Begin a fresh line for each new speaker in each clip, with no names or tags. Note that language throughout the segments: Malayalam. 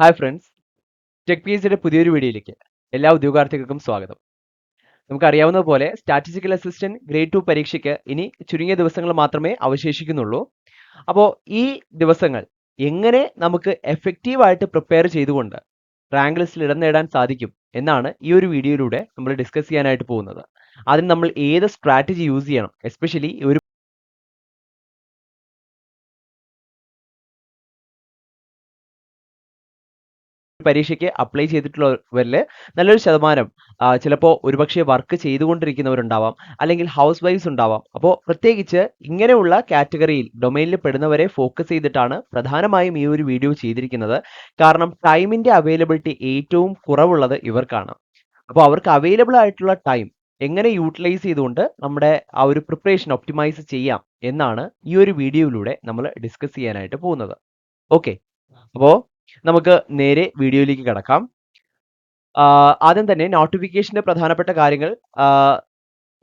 ഹായ് ഫ്രണ്ട്സ് ടെക് പി എസിയുടെ പുതിയൊരു വീഡിയോയിലേക്ക് എല്ലാ ഉദ്യോഗാർത്ഥികൾക്കും സ്വാഗതം. നമുക്കറിയാവുന്ന പോലെ സ്റ്റാറ്റിസ്റ്റിക്കൽ അസിസ്റ്റന്റ് ഗ്രേഡ് ടു പരീക്ഷയ്ക്ക് ഇനി ചുരുങ്ങിയ ദിവസങ്ങൾ മാത്രമേ അവശേഷിക്കുന്നുള്ളൂ. അപ്പോൾ ഈ ദിവസങ്ങൾ എങ്ങനെ നമുക്ക് എഫക്റ്റീവായിട്ട് പ്രിപ്പയർ ചെയ്തുകൊണ്ട് റാങ്ക് ലിസ്റ്റിൽ ഇടം നേടാൻ സാധിക്കും എന്നാണ് ഈ ഒരു വീഡിയോയിലൂടെ നമ്മൾ ഡിസ്കസ് ചെയ്യാനായിട്ട് പോകുന്നത്. അതിന് നമ്മൾ ഏത് സ്ട്രാറ്റജി യൂസ് ചെയ്യണം എസ്പെഷ്യലി ഒരു പരീക്ഷയ്ക്ക് അപ്ലൈ ചെയ്തിട്ടുള്ളവരിൽ നല്ലൊരു ശതമാനം ചിലപ്പോൾ ഒരുപക്ഷെ വർക്ക് ചെയ്തുകൊണ്ടിരിക്കുന്നവരുണ്ടാവാം അല്ലെങ്കിൽ ഹൗസ് വൈഫ്സ് ഉണ്ടാവാം. അപ്പോൾ പ്രത്യേകിച്ച് ഇങ്ങനെയുള്ള കാറ്റഗറിയിൽ ഡൊമൈനിൽ പെടുന്നവരെ ഫോക്കസ് ചെയ്തിട്ടാണ് പ്രധാനമായും ഈ ഒരു വീഡിയോ ചെയ്തിരിക്കുന്നത്. കാരണം ടൈമിന്റെ അവൈലബിലിറ്റി ഏറ്റവും കുറവുള്ളത് ഇവർക്കാണ്. അപ്പോൾ അവർക്ക് അവൈലബിൾ ആയിട്ടുള്ള ടൈം എങ്ങനെ യൂട്ടിലൈസ് ചെയ്തുകൊണ്ട് നമ്മുടെ ആ ഒരു പ്രിപ്പറേഷൻ ഒപ്റ്റിമൈസ് ചെയ്യാം എന്നാണ് ഈ ഒരു വീഡിയോയിലൂടെ നമ്മൾ ഡിസ്കസ് ചെയ്യാനായിട്ട് പോകുന്നത്. ഓക്കെ അപ്പോൾ നമുക്ക് നേരെ വീഡിയോയിലേക്ക് കടക്കാം. ആദ്യം തന്നെ നോട്ടിഫിക്കേഷന്റെ പ്രധാനപ്പെട്ട കാര്യങ്ങൾ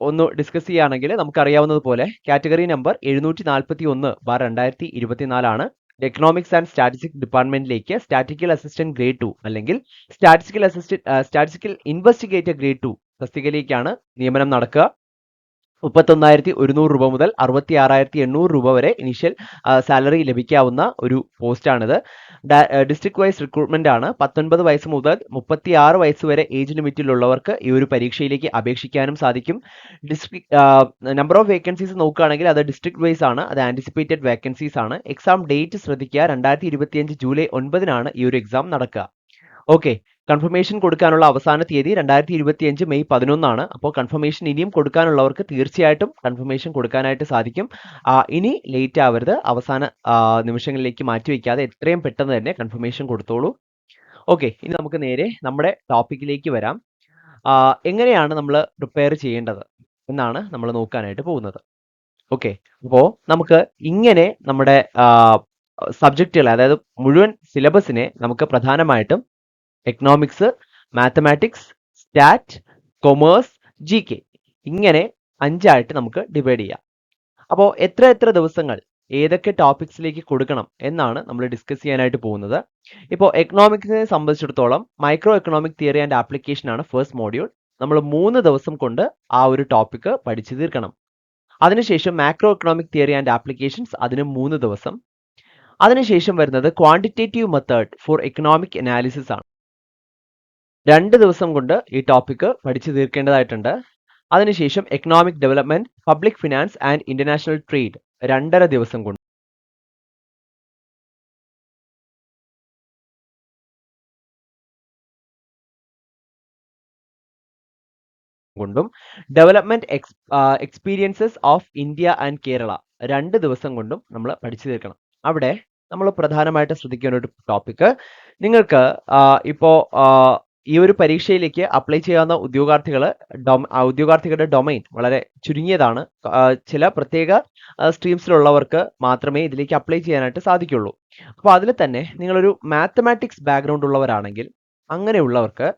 ഒന്ന് ഡിസ്കസ് ചെയ്യുകയാണെങ്കിൽ നമുക്കറിയാവുന്നതുപോലെ കാറ്റഗറി നമ്പർ എഴുന്നൂറ്റി നാൽപ്പത്തി ഒന്ന് ബാർ രണ്ടായിരത്തി ഇരുപത്തിനാലാണ് എക്കണോമിക്സ് ആൻഡ് സ്റ്റാറ്റിസ്റ്റിക്സ് ഡിപ്പാർട്ട്മെന്റിലേക്ക് സ്റ്റാറ്റിക്കൽ അസിസ്റ്റന്റ് ഗ്രേഡ് ടു അല്ലെങ്കിൽ statistical assistant statistical investigator grade two തസ്തികയിലേക്കാണ് നിയമനം നടക്കുക. മുപ്പത്തൊന്നായിരത്തി ഒരുന്നൂറ് രൂപ മുതൽ അറുപത്തി ആറായിരത്തി എണ്ണൂറ് രൂപ വരെ ഇനിഷ്യൽ സാലറി ലഭിക്കാവുന്ന ഒരു പോസ്റ്റാണിത്. ഡിസ്ട്രിക്ട് വൈസ് റിക്രൂട്ട്മെന്റ് ആണ്. പത്തൊൻപത് വയസ്സ് മുതൽ മുപ്പത്തി ആറ് വയസ്സ് വരെ ഏജ് ലിമിറ്റിലുള്ളവർക്ക് ഈ ഒരു പരീക്ഷയിലേക്ക് അപേക്ഷിക്കാനും സാധിക്കും. ഡിസ്ട്രിക്ട് നമ്പർ ഓഫ് വേക്കൻസീസ് നോക്കുകയാണെങ്കിൽ അത് ഡിസ്ട്രിക്ട് വൈസ് ആണ്. അത് ആന്റിസിപ്പേറ്റഡ് വേക്കൻസീസ് ആണ്. എക്സാം ഡേറ്റ് ശ്രദ്ധിക്കുക. രണ്ടായിരത്തി ഇരുപത്തിയഞ്ച് ജൂലൈ ഒൻപതിനാണ് ഈ ഒരു എക്സാം നടക്കുക. ഓക്കെ കൺഫർമേഷൻ കൊടുക്കാനുള്ള അവസാന തീയതി രണ്ടായിരത്തി ഇരുപത്തി അഞ്ച് മെയ് പതിനൊന്നാണ്. അപ്പോൾ കൺഫർമേഷൻ ഇനിയും കൊടുക്കാനുള്ളവർക്ക് തീർച്ചയായിട്ടും കൺഫർമേഷൻ കൊടുക്കാനായിട്ട് സാധിക്കും. ഇനി ലേറ്റ് ആവരുത്. അവസാന നിമിഷങ്ങളിലേക്ക് മാറ്റി വയ്ക്കാതെ എത്രയും പെട്ടെന്ന് തന്നെ കൺഫർമേഷൻ കൊടുത്തോളൂ. ഓക്കെ ഇനി നമുക്ക് നേരെ നമ്മുടെ ടോപ്പിക്കിലേക്ക് വരാം. എങ്ങനെയാണ് നമ്മൾ പ്രിപ്പയർ ചെയ്യേണ്ടത് എന്നാണ് നമ്മൾ നോക്കാനായിട്ട് പോകുന്നത്. ഓക്കെ അപ്പോൾ നമുക്ക് ഇങ്ങനെ നമ്മുടെ സബ്ജക്റ്റുകൾ അതായത് മുഴുവൻ സിലബസിനെ നമുക്ക് പ്രധാനമായിട്ടും economics mathematics stat commerce G K ഇങ്ങനെ അഞ്ചായിട്ട് നമുക്ക് ഡിവൈഡ് ചെയ്യാം. അപ്പോൾ എത്ര എത്ര ദിവസങ്ങൾ ഏതൊക്കെ ടോപ്പിക്സിലേക്ക് കൊടുക്കണം എന്നാണ് നമ്മൾ ഡിസ്കസ് ചെയ്യാനായിട്ട് പോകുന്നത്. ഇപ്പോൾ എക്കണോമിക്സിനെ സംബന്ധിച്ചിടത്തോളം micro economic theory and application ആണ് ഫസ്റ്റ് മോഡ്യൂൾ നമ്മൾ മൂന്ന് ദിവസം കൊണ്ട് ആ ഒരു ടോപ്പിക്ക് പഠിച്ചു തീർക്കണം. അതിനുശേഷം macro economic theory and applications അതിന് മൂന്ന് ദിവസം. അതിനുശേഷം വരുന്നത് quantitative method for economic analysis ആണ്. രണ്ട് ദിവസം കൊണ്ട് ഈ ടോപ്പിക്ക് പഠിച്ചു തീർക്കേണ്ടതായിട്ടുണ്ട്. അതിനുശേഷം economic development public finance and international trade രണ്ടര ദിവസം കൊണ്ട്. കൊണ്ടും development experiences of India and Kerala രണ്ട് ദിവസം കൊണ്ടും നമ്മൾ പഠിച്ചു തീർക്കണം. അവിടെ നമ്മൾ പ്രധാനമായിട്ട് ശ്രദ്ധിക്കേണ്ട ഒരു ടോപ്പിക്ക് നിങ്ങൾക്ക് ഇപ്പോൾ ഈ ഒരു പരീക്ഷയിലേക്ക് അപ്ലൈ ചെയ്യാവുന്ന ഉദ്യോഗാർത്ഥികൾ ഉദ്യോഗാർത്ഥികളുടെ ഡൊമൈൻ വളരെ ചുരുങ്ങിയതാണ്. ചില പ്രത്യേക സ്ട്രീംസിലുള്ളവർക്ക് മാത്രമേ ഇതിലേക്ക് അപ്ലൈ ചെയ്യാനായിട്ട് സാധിക്കുള്ളൂ. അപ്പോൾ അതിൽ തന്നെ നിങ്ങളൊരു മാത്തമാറ്റിക്സ് ബാക്ക്ഗ്രൗണ്ട് ഉള്ളവരാണെങ്കിൽ അങ്ങനെയുള്ളവർക്ക്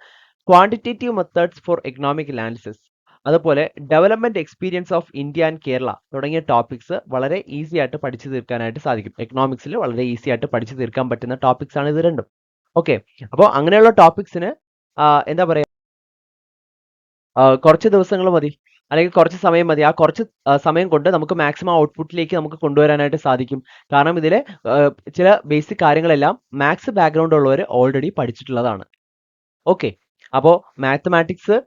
quantitative methods for economic analysis അതുപോലെ development experience of India and Kerala തുടങ്ങിയ ടോപ്പിക്സ് വളരെ ഈസി ആയിട്ട് പഠിച്ചു തീർക്കാനായിട്ട് സാധിക്കും. എക്കണോമിക്സിൽ വളരെ ഈസി ആയിട്ട് പഠിച്ചു തീർക്കാൻ പറ്റുന്ന ടോപ്പിക്സ് ആണ് ഇത് രണ്ടും. ഓക്കെ അപ്പോൾ അങ്ങനെയുള്ള ടോപ്പിക്സിന് എന്താ പറയാ? കുറച്ച് ദിവസങ്ങൾ മതി. അല്ലെങ്കിൽ കുറച്ച് സമയം മതി. ആ കുറച്ച് സമയം കൊണ്ട് നമുക്ക് മാക്സിമം ഔട്ട്പുട്ടിലേക്ക് നമുക്ക് കൊണ്ടുവരാനായിട്ട് സാധിക്കും. കാരണം ഇതിലെ ചില ബേസിക് കാര്യങ്ങളെല്ലാം മാത്സ് ബാക്ക്ഗ്രൗണ്ട് ഉള്ളവർ ഓൾറെഡി പഠിച്ചിട്ടുള്ളതാണ്. ഓക്കെ അപ്പോൾ മാത്തമാറ്റിക്സ്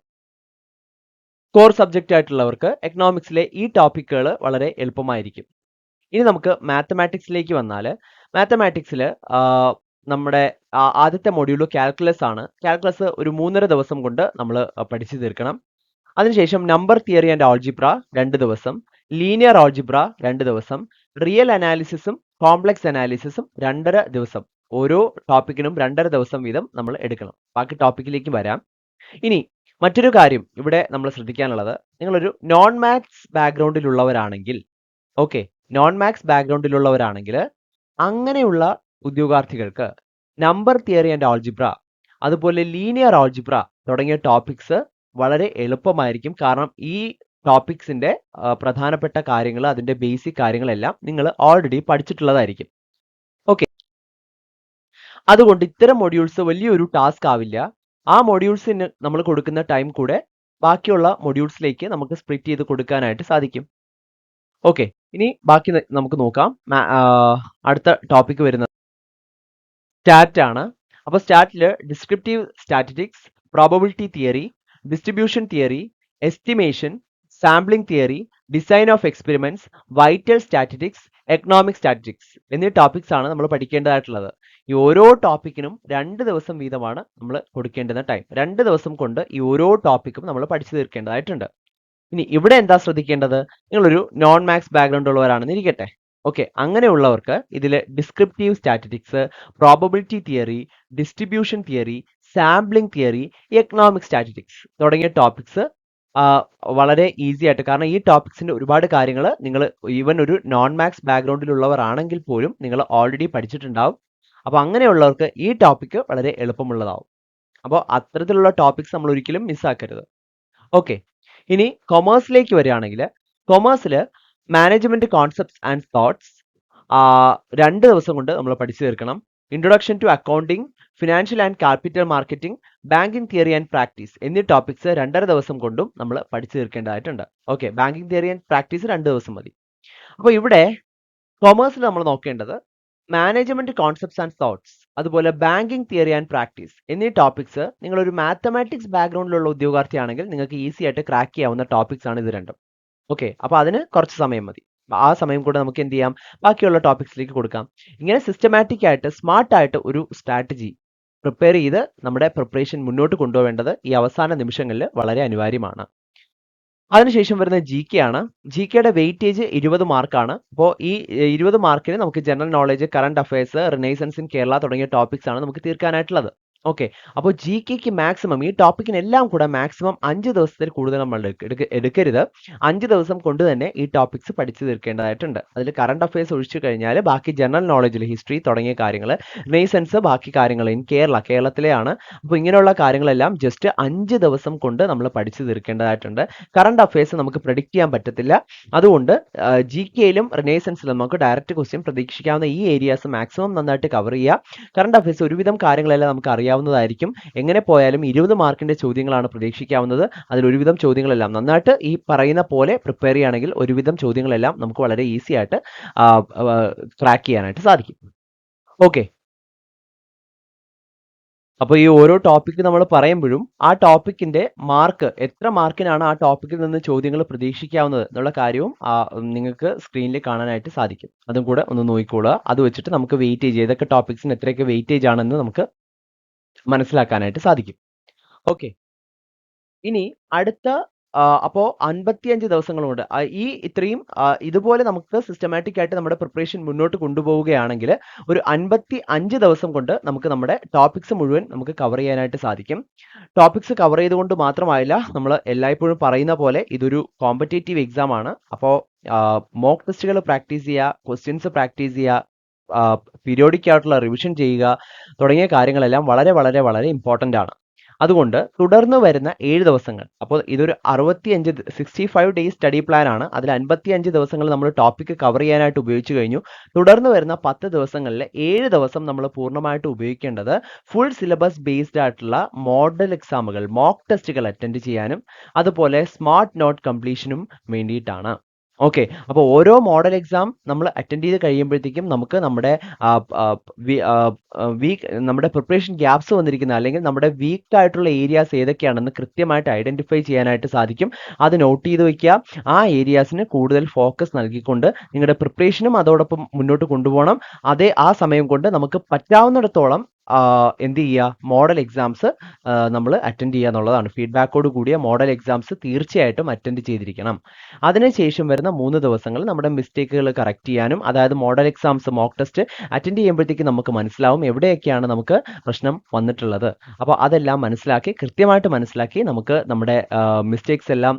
കോർ സബ്ജക്റ്റ് ആയിട്ടുള്ളവർക്ക് എക്കണോമിക്സിലെ ഈ ടോപ്പിക്കുകൾ വളരെ എളുപ്പമായിരിക്കും. ഇനി നമുക്ക് മാത്തമാറ്റിക്സിലേക്ക് വന്നാൽ മാത്തമാറ്റിക്സിൽ നമ്മുടെ ആദ്യത്തെ മൊഡ്യൂൾ കാൽക്കുലസ് ആണ്. കാൽക്കുലസ് ഒരു മൂന്നര ദിവസം കൊണ്ട് നമ്മൾ പഠിച്ചു തീർക്കണം. അതിനുശേഷം നമ്പർ തിയറി ആൻഡ് ആൾജിബ്ര രണ്ട് ദിവസം ലീനിയർ ആൾജിബ്ര രണ്ട് ദിവസം റിയൽ അനാലിസിസും കോംപ്ലക്സ് അനാലിസിസും രണ്ടര ദിവസം. ഓരോ ടോപ്പിക്കിനും രണ്ടര ദിവസം വീതം നമ്മൾ എടുക്കണം. ബാക്കി ടോപ്പിക്കിലേക്ക് വരാം. ഇനി മറ്റൊരു കാര്യം ഇവിടെ നമ്മൾ ശ്രദ്ധിക്കാനുള്ളത്. നിങ്ങളൊരു നോൺ മാത്സ് ബാക്ക്ഗ്രൗണ്ടിലുള്ളവരാണെങ്കിൽ ഓക്കെ നോൺ മാത്സ് ബാക്ക്ഗ്രൗണ്ടിലുള്ളവരാണെങ്കിൽ അങ്ങനെയുള്ള ഉദ്യോഗാർത്ഥികൾക്ക് നമ്പർ തിയറി ആൻഡ് ആൾജിബ്ര അതുപോലെ ലീനിയർ ആൾജിബ്ര തുടങ്ങിയ ടോപ്പിക്സ് വളരെ എളുപ്പമായിരിക്കും. കാരണം ഈ ടോപ്പിക്സിന്റെ പ്രധാനപ്പെട്ട കാര്യങ്ങൾ അതിന്റെ ബേസിക് കാര്യങ്ങളെല്ലാം നിങ്ങൾ ഓൾറെഡി പഠിച്ചിട്ടുള്ളതായിരിക്കും. ഓക്കെ അതുകൊണ്ട് ഇത്തരം മൊഡ്യൂൾസ് വലിയൊരു ടാസ്ക് ആവില്ല. ആ മൊഡ്യൂൾസിന് നമ്മൾ കൊടുക്കുന്ന ടൈം കൂടെ ബാക്കിയുള്ള മൊഡ്യൂൾസിലേക്ക് നമുക്ക് സ്പ്ലിറ്റ് ചെയ്ത് കൊടുക്കാനായിട്ട് സാധിക്കും. ഓക്കെ ഇനി ബാക്കി നമുക്ക് നോക്കാം. അടുത്ത ടോപ്പിക് വരുന്നത് സ്റ്റാറ്റ് ആണ്. അപ്പോൾ സ്റ്റാറ്റിൽ descriptive statistics probability theory distribution theory estimation sampling theory design of experiments vital statistics economic statistics എന്നീ ടോപ്പിക്സ് ആണ് നമ്മൾ പഠിക്കേണ്ടതായിട്ടുള്ളത്. ഈ ഓരോ ടോപ്പിക്കിനും രണ്ട് ദിവസം വീതമാണ് നമ്മൾ കൊടുക്കേണ്ടുന്ന ടൈം രണ്ട് ദിവസം കൊണ്ട് ഈ ഓരോ ടോപ്പിക്കും നമ്മൾ പഠിച്ചു തീർക്കേണ്ടതായിട്ടുണ്ട്. ഇനി ഇവിടെ എന്താ ശ്രദ്ധിക്കേണ്ടത്? നിങ്ങളൊരു നോൺ മാത്സ് ബാക്ക്ഗ്രൗണ്ട് ഉള്ളവരാണെന്ന് ഇരിക്കട്ടെ. ഓക്കെ അങ്ങനെയുള്ളവർക്ക് ഇതിൽ descriptive statistics probability theory distribution theory sampling theory economic statistics തുടങ്ങിയ ടോപ്പിക്സ് വളരെ ഈസി ആയിട്ട് കാരണം ഈ ടോപ്പിക്സിന്റെ ഒരുപാട് കാര്യങ്ങൾ നിങ്ങൾ ഈവൻ ഒരു നോൺ മാക്സ് ബാക്ക്ഗ്രൗണ്ടിലുള്ളവർ ആണെങ്കിൽ പോലും നിങ്ങൾ ഓൾറെഡി പഠിച്ചിട്ടുണ്ടാവും. അപ്പോൾ അങ്ങനെയുള്ളവർക്ക് ഈ ടോപ്പിക്ക് വളരെ എളുപ്പമുള്ളതാവും. അപ്പോൾ അത്തരത്തിലുള്ള ടോപ്പിക്സ് നമ്മൾ ഒരിക്കലും മിസ്സാക്കരുത് ഓക്കെ ഇനി കൊമേഴ്സിലേക്ക് വരികയാണെങ്കിൽ കൊമേഴ്സിൽ മാനേജ്മെന്റ് കോൺസെപ്റ്റ്സ് ആൻഡ് തോട്ട്സ് രണ്ട് ദിവസം കൊണ്ട് നമ്മൾ പഠിച്ചു തീർക്കണം. Introduction to accounting financial and capital marketing banking theory and practice എന്നീ ടോപ്പിക്സ് രണ്ടര ദിവസം കൊണ്ടും നമ്മൾ പഠിച്ചു തീർക്കേണ്ടതായിട്ടുണ്ട്. Okay banking theory and practice രണ്ട് ദിവസം മതി. അപ്പോൾ ഇവിടെ കൊമേഴ്സിൽ നമ്മൾ നോക്കേണ്ടത് മാനേജ്മെന്റ് കോൺസെപ്റ്റ്സ് ആൻഡ് തോട്ട്സ് അതുപോലെ ബാങ്കിങ് തിയറി ആൻഡ് പ്രാക്ടീസ് എന്നീ ടോപ്പിക്സ് നിങ്ങളൊരു മാത്തമാറ്റിക്സ് ബാക്ക്ഗ്രൗണ്ടിലുള്ള ഉദ്യോഗാർത്ഥിയാണെങ്കിൽ നിങ്ങൾക്ക് ഈസി ആയിട്ട് ക്രാക്ക് ചെയ്യാവുന്ന ടോപ്പിക്സ് ആണ് ഇത് രണ്ടും. ഓക്കെ അപ്പോൾ അതിന് കുറച്ച് സമയം മതി. ആ സമയം കൂടെ നമുക്ക് എന്ത് ചെയ്യാം? ബാക്കിയുള്ള ടോപ്പിക്സിലേക്ക് കൊടുക്കാം. ഇങ്ങനെ സിസ്റ്റമാറ്റിക് ആയിട്ട് സ്മാർട്ട് ആയിട്ട് ഒരു സ്ട്രാറ്റജി പ്രിപ്പയർ ചെയ്ത് നമ്മുടെ പ്രിപ്പറേഷൻ മുന്നോട്ട് കൊണ്ടുപോകേണ്ടത് ഈ അവസാന നിമിഷങ്ങളിൽ വളരെ അനിവാര്യമാണ്. അതിനുശേഷം വരുന്ന ജി കെ ആണ്. ജി കെയുടെ വെയിറ്റേജ് ഇരുപത് മാർക്കാണ് അപ്പോൾ ഈ ഇരുപത് മാർക്കിന് നമുക്ക് general knowledge current affairs renaissance in Kerala തുടങ്ങിയ ടോപ്പിക്സ് ആണ് നമുക്ക് തീർക്കാനായിട്ടുള്ളത്. ഓക്കെ അപ്പോൾ ജി കെക്ക് മാക്സിമം ഈ ടോപ്പിക്കിനെല്ലാം കൂടെ മാക്സിമം അഞ്ച് ദിവസത്തിൽ കൂടുതൽ നമ്മൾ എടുക്ക- എടുക്ക- എടുക്കരുത്. അഞ്ച് ദിവസം കൊണ്ട് തന്നെ ഈ ടോപ്പിക്സ് പഠിച്ചു തീർക്കേണ്ടതായിട്ടുണ്ട്. അതിൽ കറണ്ട് അഫയേഴ്സ് ഒഴിച്ചു കഴിഞ്ഞാൽ ബാക്കി ജനറൽ നോളജിൽ ഹിസ്റ്ററി തുടങ്ങിയ കാര്യങ്ങൾ റിനൈസൻസ് ബാക്കി കാര്യങ്ങൾ ഇൻ കേരള കേരളത്തിലെയാണ്. അപ്പോൾ ഇങ്ങനെയുള്ള കാര്യങ്ങളെല്ലാം ജസ്റ്റ് അഞ്ച് ദിവസം കൊണ്ട് നമ്മൾ പഠിച്ചു തീർക്കേണ്ടതായിട്ടുണ്ട്. കറണ്ട് അഫയേഴ്സ് നമുക്ക് പ്രഡിക്റ്റ് ചെയ്യാൻ പറ്റത്തില്ല. അതുകൊണ്ട് ജി കെയിലും റിനൈസൻസിലും നമുക്ക് ഡയറക്റ്റ് ക്വസ്റ്റ്യൻ പ്രതീക്ഷിക്കാവുന്ന ഈ ഏരിയാസ് മാക്സിമം നന്നായിട്ട് കവർ ചെയ്യുക കറണ്ട് അഫയേഴ്സ് ഒരുവിധം കാര്യങ്ങളെല്ലാം നമുക്ക് അറിയാവുന്നതായിരിക്കും. എങ്ങനെ പോയാലും ഇരുപത് മാർക്കിന്റെ ചോദ്യങ്ങളാണ് പ്രതീക്ഷിക്കാവുന്നത്. അതിൽ ഒരുവിധം ചോദ്യങ്ങളെല്ലാം നന്നായിട്ട് ഈ പറയുന്ന പോലെ പ്രിപ്പയർ ചെയ്യുകയാണെങ്കിൽ ഒരുവിധം ചോദ്യങ്ങളെല്ലാം നമുക്ക് വളരെ ഈസി ആയിട്ട് ക്രാക്ക് ചെയ്യാനായിട്ട് സാധിക്കും. ഓക്കെ അപ്പോൾ ഈ ഓരോ ടോപ്പിക്ക് നമ്മൾ പറയുമ്പോഴും ആ ടോപ്പിക്കിന്റെ മാർക്ക് എത്ര മാർക്കിനാണ് ആ ടോപ്പിക്കിൽ നിന്ന് ചോദ്യങ്ങൾ പ്രതീക്ഷിക്കാവുന്നത് എന്നുള്ള കാര്യവും നിങ്ങൾക്ക് സ്ക്രീനിൽ കാണാനായിട്ട് സാധിക്കും. അതും കൂടെ ഒന്ന് നോക്കിക്കോളുക. അത് വെച്ചിട്ട് നമുക്ക് വെയിറ്റേജ് ഏതൊക്കെ ടോപ്പിക്സിന് എത്രയൊക്കെ വെയിറ്റേജ് ആണെന്ന് നമുക്ക് മനസ്സിലാക്കാനായിട്ട് സാധിക്കും. ഓക്കെ. ഇനി അടുത്ത അപ്പോൾ അപ്പോ അൻപത്തിയഞ്ച് ദിവസങ്ങൾ കൊണ്ട് ഈ ഇത്രയും ഇതുപോലെ നമുക്ക് സിസ്റ്റമാറ്റിക് ആയിട്ട് നമ്മുടെ പ്രിപ്പറേഷൻ മുന്നോട്ട് കൊണ്ടുപോവുകയാണെങ്കിൽ ഒരു അൻപത്തി അഞ്ച് ദിവസം കൊണ്ട് നമുക്ക് നമ്മുടെ ടോപ്പിക്സ് മുഴുവൻ നമുക്ക് കവർ ചെയ്യാനായിട്ട് സാധിക്കും. ടോപ്പിക്സ് കവർ ചെയ്തുകൊണ്ട് മാത്രമായില്ല നമ്മൾ എല്ലായ്പ്പോഴും പറയുന്ന പോലെ ഇതൊരു കോമ്പറ്റേറ്റീവ് എക്സാം ആണ്. അപ്പോൾ മോക്ക് ടെസ്റ്റുകൾ പ്രാക്ടീസ് ചെയ്യുക ക്വസ്റ്റ്യൻസ് പ്രാക്ടീസ് ചെയ്യുക പീരിയോഡിക് ആയിട്ടുള്ള റിവിഷൻ ചെയ്യുക തുടങ്ങിയ കാര്യങ്ങളെല്ലാം വളരെ വളരെ വളരെ ഇമ്പോർട്ടന്റ് ആണ്. അതുകൊണ്ട് തുടർന്ന് വരുന്ന ഏഴ് ദിവസങ്ങൾ അപ്പോൾ ഇതൊരു അറുപത്തിയഞ്ച് sixty five days study plan ആണ്. അതിൽ അൻപത്തിയഞ്ച് ദിവസങ്ങൾ നമ്മൾ ടോപ്പിക് കവർ ചെയ്യാനായിട്ട് ഉപയോഗിച്ചു കഴിഞ്ഞു. തുടർന്ന് വരുന്ന പത്ത് ദിവസങ്ങളിൽ ഏഴ് ദിവസം നമ്മൾ പൂർണമായിട്ട് ഉപയോഗിക്കേണ്ടത് ഫുൾ സിലബസ് ബേസ്ഡ് ആയിട്ടുള്ള മോഡൽ എക്സാമുകൾ മോക്ക് ടെസ്റ്റുകൾ അറ്റൻഡ് ചെയ്യാനും അതുപോലെ സ്മാർട്ട് നോട്ട് കംപ്ലീഷനും വേണ്ടിയിട്ടാണ്. ഓക്കെ അപ്പോൾ ഓരോ മോഡൽ എക്സാം നമ്മൾ അറ്റൻഡ് ചെയ്ത് കഴിയുമ്പോഴത്തേക്കും നമുക്ക് നമ്മുടെ വീക്ക് നമ്മുടെ പ്രിപ്പറേഷൻ ഗ്യാപ്സ് വന്നിരിക്കുന്ന അല്ലെങ്കിൽ നമ്മുടെ വീക്ക് ആയിട്ടുള്ള ഏരിയാസ് ഏതൊക്കെയാണെന്ന് കൃത്യമായിട്ട് ഐഡന്റിഫൈ ചെയ്യാനായിട്ട് സാധിക്കും. അത് നോട്ട് ചെയ്ത് വെക്കുക. ആ ഏരിയാസിന് കൂടുതൽ ഫോക്കസ് നൽകിക്കൊണ്ട് നിങ്ങളുടെ പ്രിപ്പറേഷനും അതോടൊപ്പം മുന്നോട്ട് കൊണ്ടുപോകണം. അതേ ആ സമയം കൊണ്ട് നമുക്ക് പറ്റാവുന്നിടത്തോളം എന്ത് ചെയ്യുക മോഡൽ എക്സാംസ് നമ്മൾ അറ്റൻഡ് ചെയ്യുക എന്നുള്ളതാണ്. ഫീഡ്ബാക്കോട് കൂടിയ മോഡൽ എക്സാംസ് തീർച്ചയായിട്ടും അറ്റൻഡ് ചെയ്തിരിക്കണം. അതിനുശേഷം വരുന്ന മൂന്ന് ദിവസങ്ങൾ നമ്മുടെ മിസ്റ്റേക്കുകൾ കറക്റ്റ് ചെയ്യാനും അതായത് model exams mock test attend ചെയ്യുമ്പോഴത്തേക്ക് നമുക്ക് മനസ്സിലാവും എവിടെയൊക്കെയാണ് നമുക്ക് പ്രശ്നം വന്നിട്ടുള്ളത്. അപ്പോൾ അതെല്ലാം മനസ്സിലാക്കി കൃത്യമായിട്ട് മനസ്സിലാക്കി നമുക്ക് നമ്മുടെ മിസ്റ്റേക്സ് എല്ലാം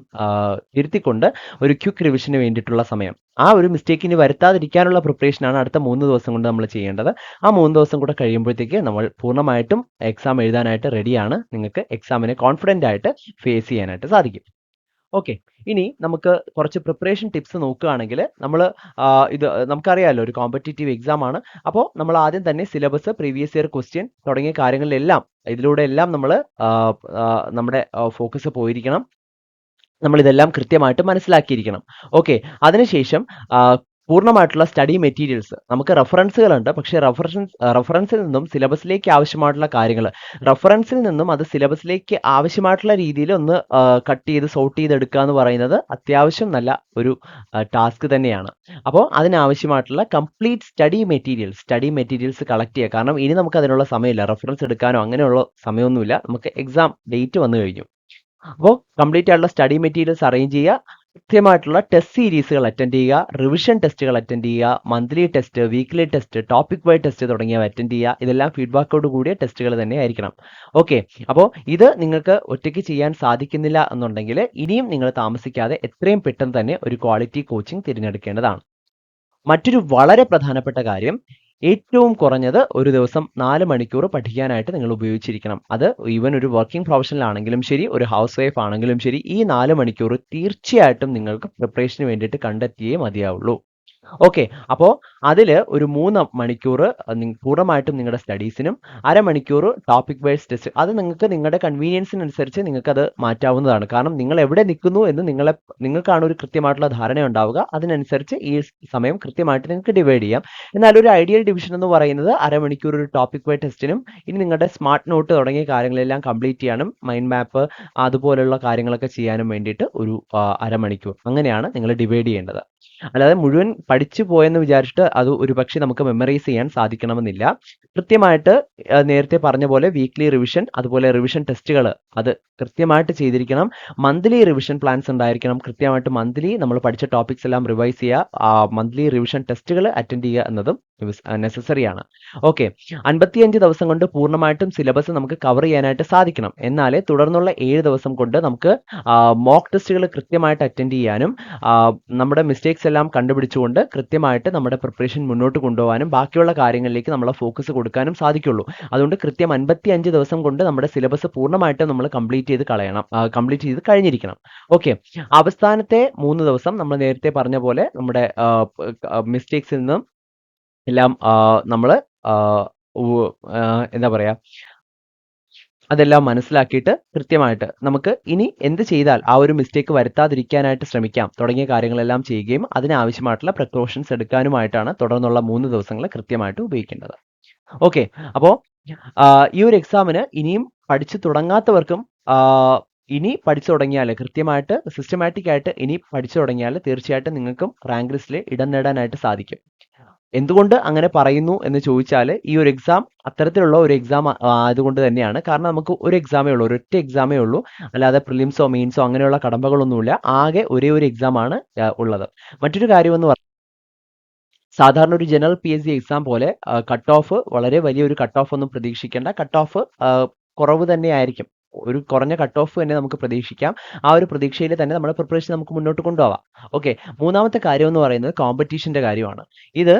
തിരുത്തിക്കൊണ്ട് ഒരു ക്വിക്ക് റിവിഷന് വേണ്ടിയിട്ടുള്ള സമയം. ആ ഒരു മിസ്റ്റേക്കിന് വരുത്താതിരിക്കാനുള്ള പ്രിപ്പറേഷനാണ് അടുത്ത മൂന്ന് ദിവസം കൊണ്ട് നമ്മൾ ചെയ്യേണ്ടത്. ആ മൂന്ന് ദിവസം കൂടെ കഴിയുമ്പോഴത്തേക്ക് നമ്മൾ പൂർണമായിട്ടും എക്സാം എഴുതാനായിട്ട് റെഡിയാണ് നിങ്ങൾക്ക് എക്സാമിനെ കോൺഫിഡന്റ് ആയിട്ട് ഫേസ് ചെയ്യാനായിട്ട് സാധിക്കും. ഓക്കെ ഇനി നമുക്ക് കുറച്ച് പ്രിപ്പറേഷൻ ടിപ്സ് നോക്കുകയാണെങ്കിൽ നമ്മൾ ഇത് നമുക്കറിയാമല്ലോ ഒരു കോമ്പറ്റേറ്റീവ് എക്സാം ആണ്. അപ്പോൾ നമ്മൾ ആദ്യം തന്നെ സിലബസ് പ്രീവിയസ് ഇയർ ക്വസ്റ്റ്യൻ തുടങ്ങിയ കാര്യങ്ങളിലെല്ലാം ഇതിലൂടെ എല്ലാം നമ്മൾ നമ്മുടെ ഫോക്കസ് പോയിരിക്കണം. നമ്മൾ ഇതെല്ലാം കൃത്യമായിട്ട് മനസ്സിലാക്കിയിരിക്കണം. ഓക്കെ അതിനുശേഷം പൂർണമായിട്ടുള്ള സ്റ്റഡി മെറ്റീരിയൽസ് നമുക്ക് റഫറൻസുകളുണ്ട് പക്ഷേ റഫറൻസ് റഫറൻസിൽ നിന്നും സിലബസിലേക്ക് ആവശ്യമായിട്ടുള്ള കാര്യങ്ങൾ റഫറൻസിൽ നിന്നും അത് സിലബസിലേക്ക് ആവശ്യമായിട്ടുള്ള രീതിയിൽ ഒന്ന് കട്ട് ചെയ്ത് സോർട്ട് ചെയ്തെടുക്കുക എന്ന് പറയുന്നത് അത്യാവശ്യം നല്ല ഒരു ടാസ്ക് തന്നെയാണ്. അപ്പോൾ അതിനാവശ്യമായിട്ടുള്ള complete study materials study materials collect ചെയ്യുക. കാരണം ഇനി നമുക്ക് അതിനുള്ള സമയമില്ല. റഫറൻസ് എടുക്കാനോ അങ്ങനെയുള്ള സമയമൊന്നുമില്ല. നമുക്ക് എക്സാം ഡേറ്റ് വന്നു കഴിഞ്ഞു. അപ്പോൾ കംപ്ലീറ്റ് ആയിട്ടുള്ള സ്റ്റഡി മെറ്റീരിയൽസ് അറേഞ്ച് ചെയ്യുക. കൃത്യമായിട്ടുള്ള ടെസ്റ്റ് സീരീസുകൾ അറ്റൻഡ് ചെയ്യുക. റിവിഷൻ ടെസ്റ്റുകൾ അറ്റൻഡ് ചെയ്യുക. Monthly test weekly test topic wise test തുടങ്ങിയവ അറ്റൻഡ് ചെയ്യുക. ഇതെല്ലാം ഫീഡ്ബാക്കോട് കൂടിയ ടെസ്റ്റുകൾ തന്നെ ആയിരിക്കണം. ഓക്കെ അപ്പോൾ ഇത് നിങ്ങൾക്ക് ഒറ്റയ്ക്ക് ചെയ്യാൻ സാധിക്കുന്നില്ല എന്നുണ്ടെങ്കിൽ ഇനിയും നിങ്ങൾ താമസിക്കാതെ എത്രയും പെട്ടെന്ന് തന്നെ ഒരു ക്വാളിറ്റി കോച്ചിങ് തിരഞ്ഞെടുക്കേണ്ടതാണ്. മറ്റൊരു വളരെ പ്രധാനപ്പെട്ട കാര്യം ഏറ്റവും കുറഞ്ഞത് ഒരു ദിവസം നാല് മണിക്കൂർ പഠിക്കാനായിട്ട് നിങ്ങൾ ഉപയോഗിച്ചിരിക്കണം. അത് ഈവൻ ഒരു വർക്കിംഗ് പ്രൊഫഷണൽ ആണെങ്കിലും ശരി ഒരു ഹൗസ് വൈഫ് ആണെങ്കിലും ശരി ഈ നാല് മണിക്കൂർ തീർച്ചയായിട്ടും നിങ്ങൾക്ക് പ്രിപ്പറേഷന് വേണ്ടിയിട്ട് കണ്ടെത്തിയേ മതിയാവുള്ളൂ. ഓക്കെ അപ്പോൾ അതിൽ ഒരു മൂന്ന് മണിക്കൂർ പൂർണമായിട്ടും നിങ്ങളുടെ സ്റ്റഡീസിനും അരമണിക്കൂർ ടോപ്പിക് വൈസ് ടെസ്റ്റ് അത് നിങ്ങൾക്ക് നിങ്ങളുടെ കൺവീനിയൻസിനനുസരിച്ച് നിങ്ങൾക്കത് മാറ്റാവുന്നതാണ്. കാരണം നിങ്ങൾ എവിടെ നിൽക്കുന്നു എന്ന് നിങ്ങളെ നിങ്ങൾക്കാണ് ഒരു കൃത്യമായിട്ടുള്ള ധാരണ ഉണ്ടാവുക. അതിനനുസരിച്ച് ഈ സമയം കൃത്യമായിട്ട് നിങ്ങൾക്ക് ഡിവൈഡ് ചെയ്യാം. എന്നാൽ ഒരു ഐഡിയൽ ഡിവിഷൻ എന്ന് പറയുന്നത് അരമണിക്കൂർ ഒരു ടോപ്പിക് വൈ ടെസ്റ്റിനും ഇനി നിങ്ങളുടെ സ്മാർട്ട് നോട്ട് തുടങ്ങിയ കാര്യങ്ങളെല്ലാം കംപ്ലീറ്റ് ചെയ്യാനും മൈൻഡ് മാപ്പ് അതുപോലുള്ള കാര്യങ്ങളൊക്കെ ചെയ്യാനും വേണ്ടിയിട്ട് ഒരു അരമണിക്കൂർ അങ്ങനെയാണ് നിങ്ങൾ ഡിവൈഡ് ചെയ്യേണ്ടത്. അല്ലാതെ മുഴുവൻ പഠിച്ചു പോയെന്ന് വിചാരിച്ചിട്ട് അത് ഒരു പക്ഷേ നമുക്ക് മെമ്മറൈസ് ചെയ്യാൻ സാധിക്കണമെന്നില്ല. കൃത്യമായിട്ട് നേരത്തെ പറഞ്ഞ പോലെ വീക്ക്ലി റിവിഷൻ അതുപോലെ റിവിഷൻ ടെസ്റ്റുകൾ അത് കൃത്യമായിട്ട് ചെയ്തിരിക്കണം. മന്ത്ലി റിവിഷൻ പ്ലാൻസ് ഉണ്ടായിരിക്കണം. കൃത്യമായിട്ട് മന്ത്ലി നമ്മൾ പഠിച്ച ടോപ്പിക്സ് എല്ലാം റിവൈസ് ചെയ്യുക. മന്ത്ലി റിവിഷൻ ടെസ്റ്റുകൾ അറ്റൻഡ് ചെയ്യുക എന്നതും നെസസറി ആണ്. ഓക്കെ അൻപത്തിയഞ്ച് ദിവസം കൊണ്ട് പൂർണമായിട്ടും സിലബസ് നമുക്ക് കവർ ചെയ്യാനായിട്ട് സാധിക്കണം. എന്നാലേ തുടർന്നുള്ള ഏഴ് ദിവസം കൊണ്ട് നമുക്ക് മോക്ക് ടെസ്റ്റുകൾ കൃത്യമായിട്ട് അറ്റൻഡ് ചെയ്യാനും നമ്മുടെ നമ്മുടെ മിസ്റ്റേക്സ് എല്ലാം കണ്ടുപിടിച്ചുകൊണ്ട് കൃത്യമായിട്ട് നമ്മുടെ പ്രിപ്പറേഷൻ മുന്നോട്ട് കൊണ്ടുപോകാനും ബാക്കിയുള്ള കാര്യങ്ങളിലേക്ക് നമ്മളെ ഫോക്കസ് കൊടുക്കാനും സാധിക്കുള്ളൂ. അതുകൊണ്ട് കൃത്യം അൻപത്തി അഞ്ച് ദിവസം കൊണ്ട് നമ്മുടെ സിലബസ് പൂർണമായിട്ടും നമ്മൾ കംപ്ലീറ്റ് ചെയ്ത് കളയണം. കംപ്ലീറ്റ് ചെയ്ത് കഴിഞ്ഞിരിക്കണം. ഓക്കെ അവസാനത്തെ മൂന്ന് ദിവസം നമ്മൾ നേരത്തെ പറഞ്ഞ പോലെ നമ്മുടെ മിസ്റ്റേക്സിൽ നിന്നും എല്ലാം നമ്മൾ എന്താ പറയാ അതെല്ലാം മനസ്സിലാക്കിയിട്ട് കൃത്യമായിട്ട് നമുക്ക് ഇനി എന്ത് ചെയ്താൽ ആ ഒരു മിസ്റ്റേക്ക് വരുത്താതിരിക്കാനായിട്ട് ശ്രമിക്കാം. തുടങ്ങിയ കാര്യങ്ങളെല്ലാം ചെയ്യുകയും അതിനാവശ്യമായിട്ടുള്ള പ്രിക്കോഷൻസ് എടുക്കാനുമായിട്ടാണ് തുടർന്നുള്ള മൂന്ന് ദിവസങ്ങൾ കൃത്യമായിട്ട് ഉപയോഗിക്കേണ്ടത്. ഓക്കെ അപ്പോൾ ഈ ഒരു എക്സാമിന് ഇനിയും പഠിച്ചു തുടങ്ങാത്തവർക്കും ഇനി പഠിച്ചു തുടങ്ങിയാൽ കൃത്യമായിട്ട് സിസ്റ്റമാറ്റിക് ആയിട്ട് ഇനി പഠിച്ചു തുടങ്ങിയാൽ തീർച്ചയായിട്ടും നിങ്ങൾക്കും റാങ്ക് ലിസ്റ്റിൽ ഇടം നേടാനായിട്ട് സാധിക്കും. എന്തുകൊണ്ട് അങ്ങനെ പറയുന്നു എന്ന് ചോദിച്ചാൽ ഈ ഒരു എക്സാം അത്തരത്തിലുള്ള ഒരു എക്സാം ആയതുകൊണ്ട് തന്നെയാണ്. കാരണം നമുക്ക് ഒരു എക്സാമേ ഉള്ളൂ ഒരൊറ്റ എക്സാമേ ഉള്ളൂ. അല്ലാതെ പ്രിലിംസോ മെയിൻസോ അങ്ങനെയുള്ള കടമ്പകളൊന്നുമില്ല. ആകെ ഒരേ ഒരു എക്സാം ആണ് ഉള്ളത്. മറ്റൊരു കാര്യമെന്ന് പറഞ്ഞാൽ സാധാരണ ഒരു general P S C exam പോലെ കട്ട് ഓഫ് വളരെ വലിയൊരു കട്ട് ഓഫ് ഒന്നും പ്രതീക്ഷിക്കേണ്ട. കട്ട് ഓഫ് കുറവ് തന്നെ ആയിരിക്കും. ഒരു കുറഞ്ഞ കട്ട് ഓഫ് തന്നെ നമുക്ക് പ്രതീക്ഷിക്കാം. ആ ഒരു പ്രതീക്ഷയിൽ തന്നെ നമ്മുടെ പ്രിപ്പറേഷൻ നമുക്ക് മുന്നോട്ട് കൊണ്ടുപോവാം. ഓക്കെ മൂന്നാമത്തെ കാര്യം എന്ന് പറയുന്നത് കോമ്പറ്റീഷന്റെ കാര്യമാണ്. ഇത്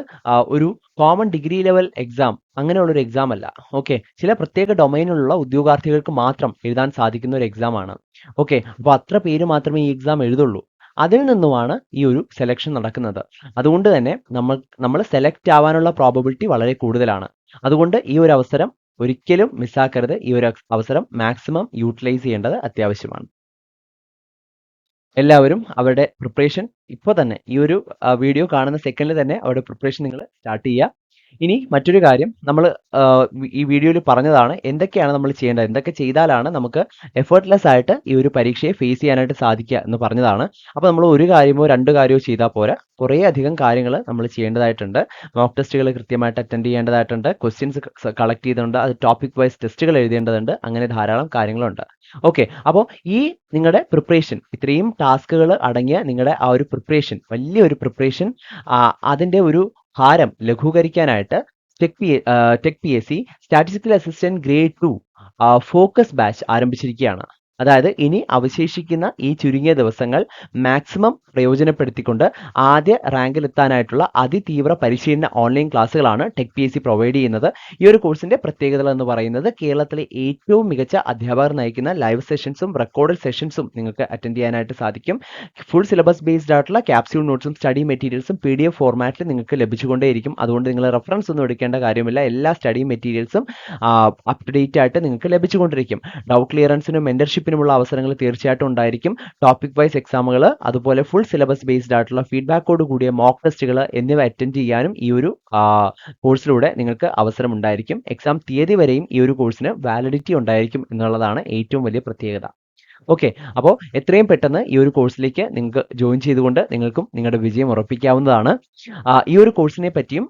ഒരു കോമൺ ഡിഗ്രി ലെവൽ എക്സാം അങ്ങനെയുള്ള ഒരു എക്സാം അല്ല. ഓക്കെ ചില പ്രത്യേക ഡൊമൈനിലുള്ള ഉദ്യോഗാർത്ഥികൾക്ക് മാത്രം എഴുതാൻ സാധിക്കുന്ന ഒരു എക്സാം ആണ്. ഓക്കെ അപ്പോൾ അത്ര പേര് മാത്രമേ ഈ എക്സാം എഴുതുള്ളൂ. അതിൽ നിന്നുമാണ് ഈ ഒരു സെലക്ഷൻ നടക്കുന്നത്. അതുകൊണ്ട് തന്നെ നമ്മൾ നമ്മൾ സെലക്ട് ആവാനുള്ള പ്രോബബിലിറ്റി വളരെ കൂടുതലാണ്. അതുകൊണ്ട് ഈ ഒരു അവസരം ഒരിക്കലും മിസ്സാക്കരുത്. ഈ ഒരു അവസരം മാക്സിമം യൂട്ടിലൈസ് ചെയ്യേണ്ടത് അത്യാവശ്യമാണ്. എല്ലാവരും അവരുടെ പ്രിപ്പറേഷൻ ഇപ്പോൾ തന്നെ ഈ ഒരു വീഡിയോ കാണുന്ന സെക്കൻഡിൽ തന്നെ അവരുടെ പ്രിപ്പറേഷൻ നിങ്ങൾ സ്റ്റാർട്ട് ചെയ്യുക. ഇനി മറ്റൊരു കാര്യം നമ്മൾ ഈ വീഡിയോയിൽ പറഞ്ഞതാണ് എന്തൊക്കെയാണ് നമ്മൾ ചെയ്യേണ്ടത് എന്തൊക്കെ ചെയ്താലാണ് നമുക്ക് എഫേർട്ട്ലെസ് ആയിട്ട് ഈ ഒരു പരീക്ഷയെ ഫേസ് ചെയ്യാനായിട്ട് സാധിക്കുക എന്ന് പറഞ്ഞതാണ്. അപ്പോൾ നമ്മൾ ഒരു കാര്യമോ രണ്ട് കാര്യമോ ചെയ്താൽ പോരാ. കുറേ അധികം കാര്യങ്ങൾ നമ്മൾ ചെയ്യേണ്ടതായിട്ടുണ്ട്. മോക്ക് ടെസ്റ്റുകൾ കൃത്യമായിട്ട് അറ്റൻഡ് ചെയ്യേണ്ടതായിട്ടുണ്ട്. ക്വസ്റ്റ്യൻസ് കളക്ട് ചെയ്തിട്ടുണ്ട്. അത് ടോപ്പിക് വൈസ് ടെസ്റ്റുകൾ എഴുതേണ്ടതുണ്ട്. അങ്ങനെ ധാരാളം കാര്യങ്ങളുണ്ട്. ഓക്കെ അപ്പോൾ ഈ നിങ്ങളുടെ പ്രിപ്പറേഷൻ ഇത്രയും ടാസ്കുകൾ അടങ്ങിയ നിങ്ങളുടെ ആ ഒരു പ്രിപ്പറേഷൻ വലിയൊരു പ്രിപ്പറേഷൻ അതിന്റെ ഒരു ഭാരം ലഘൂകരിക്കാനായിട്ട് tech P tech P S C statistical assistant grade two focus batch ആരംഭിച്ചിരിക്കുകയാണ്. അതായത് ഇനി അവശേഷിക്കുന്ന ഈ ചുരുങ്ങിയ ദിവസങ്ങൾ മാക്സിമം പ്രയോജനപ്പെടുത്തിക്കൊണ്ട് ആദ്യ റാങ്കിലെത്താനായിട്ടുള്ള അതിതീവ്ര പരിശീലന online ക്ലാസ്സുകളാണ് tech P S C provide ചെയ്യുന്നത്. ഈ ഒരു കോഴ്സിന്റെ പ്രത്യേകത എന്ന് പറയുന്നത് കേരളത്തിലെ ഏറ്റവും മികച്ച അധ്യാപകർ നയിക്കുന്ന ലൈവ് സെഷൻസും റെക്കോർഡ് സെഷൻസും നിങ്ങൾക്ക് അറ്റൻഡ് ചെയ്യാനായിട്ട് സാധിക്കും. ഫുൾ സിലബസ് ബേസ്ഡ് ആയിട്ടുള്ള ക്യാപ്സ്യൂൾ നോട്ട്സും സ്റ്റഡി മെറ്റീരിയൽസും പി ഡി എഫ് ഫോർമാറ്റിൽ നിങ്ങൾക്ക് ലഭിച്ചുകൊണ്ടേയിരിക്കും. അതുകൊണ്ട് നിങ്ങൾ റെഫറൻസ് ഒന്നും എടുക്കേണ്ട കാര്യമില്ല. എല്ലാ സ്റ്റഡി മെറ്റീരിയൽസും അപ്ഡേറ്റ് ആയിട്ട് നിങ്ങൾക്ക് ലഭിച്ചുകൊണ്ടിരിക്കും. ഡൗട്ട് ക്ലിയറൻസിനും മെന്റർഷിപ്പിനുമുള്ള അവസരങ്ങൾ തീർച്ചയായിട്ടും ഉണ്ടായിരിക്കും. ടോപ്പിക് വൈസ് എക്സാമുകൾ അതുപോലെ ഫുൾ സിലബസ് ബേസ്ഡ് ആയിട്ടുള്ള ഫീഡ്ബാക്കോട് കൂടിയ മോക്ക് ടെസ്റ്റുകൾ എന്നിവ അറ്റൻഡ് ചെയ്യാനും ഈ ഒരു കോഴ്സിലൂടെ നിങ്ങൾക്ക് അവസരം ഉണ്ടായിരിക്കും എക്സാം തീയതി വരെയും ഈ ഒരു കോഴ്സിന് വാലിഡിറ്റി ഉണ്ടായിരിക്കും എന്നുള്ളതാണ് ഏറ്റവും വലിയ പ്രത്യേകത. ഓക്കെ അപ്പോൾ എത്രയും പെട്ടെന്ന് ഈ ഒരു കോഴ്സിലേക്ക് നിങ്ങൾക്ക് ജോയിൻ ചെയ്തുകൊണ്ട് നിങ്ങൾക്കും നിങ്ങളുടെ വിജയം ഉറപ്പിക്കാവുന്നതാണ്. ഈ ഒരു കോഴ്സിനെ പറ്റിയും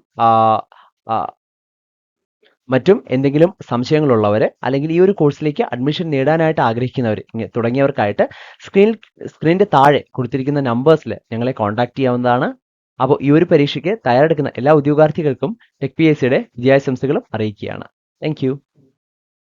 മറ്റും എന്തെങ്കിലും സംശയങ്ങളുള്ളവർ അല്ലെങ്കിൽ ഈ ഒരു കോഴ്സിലേക്ക് അഡ്മിഷൻ നേടാനായിട്ട് ആഗ്രഹിക്കുന്നവർ തുടങ്ങിയവർക്കായിട്ട് സ്ക്രീൻ സ്ക്രീനിന്റെ താഴെ കൊടുത്തിരിക്കുന്ന നമ്പേഴ്സിൽ ഞങ്ങളെ കോൺടാക്ട് ചെയ്യാവുന്നതാണ്. അപ്പോൾ ഈ ഒരു പരീക്ഷയ്ക്ക് തയ്യാറെടുക്കുന്ന എല്ലാ ഉദ്യോഗാർത്ഥികൾക്കും ടെക് പി എസ് സിയുടെ വിജയാശംസകളും അറിയിക്കുകയാണ്. താങ്ക്